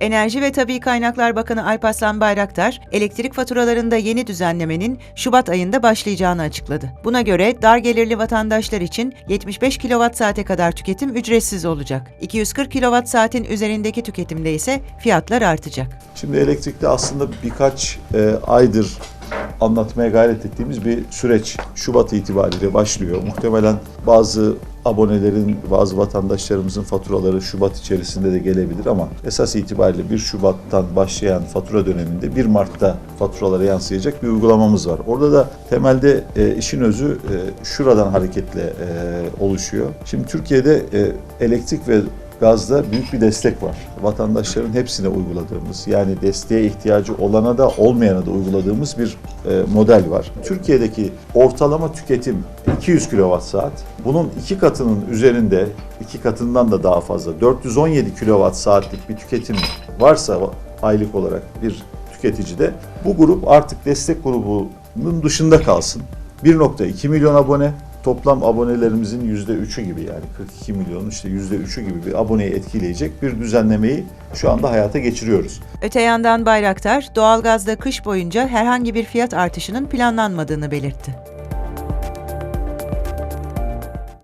Enerji ve Tabi Kaynaklar Bakanı Alparslan Bayraktar, elektrik faturalarında yeni düzenlemenin Şubat ayında başlayacağını açıkladı. Buna göre dar gelirli vatandaşlar için 75 kWh kadar tüketim ücretsiz olacak. 240 kWh'in üzerindeki tüketimde ise fiyatlar artacak. Şimdi elektrikte aslında birkaç e, aydır anlatmaya gayret ettiğimiz bir süreç Şubat itibariyle başlıyor. Muhtemelen bazı abonelerin, bazı vatandaşlarımızın faturaları Şubat içerisinde de gelebilir ama esas itibariyle 1 Şubat'tan başlayan fatura döneminde 1 Mart'ta faturalara yansıyacak bir uygulamamız var. Orada da temelde e, işin özü e, şuradan hareketle e, oluşuyor. Şimdi Türkiye'de e, elektrik ve gazda büyük bir destek var. Vatandaşların hepsine uyguladığımız yani desteğe ihtiyacı olana da olmayana da uyguladığımız bir e, model var. Türkiye'deki ortalama tüketim 200 kWh saat. Bunun iki katının üzerinde, iki katından da daha fazla 417 kWh saatlik bir tüketim varsa aylık olarak bir tüketicide bu grup artık destek grubunun dışında kalsın. 1.2 milyon abone toplam abonelerimizin %3'ü gibi yani 42 milyonun işte %3'ü gibi bir aboneyi etkileyecek bir düzenlemeyi şu anda hayata geçiriyoruz. Öte yandan Bayraktar, doğalgazda kış boyunca herhangi bir fiyat artışının planlanmadığını belirtti.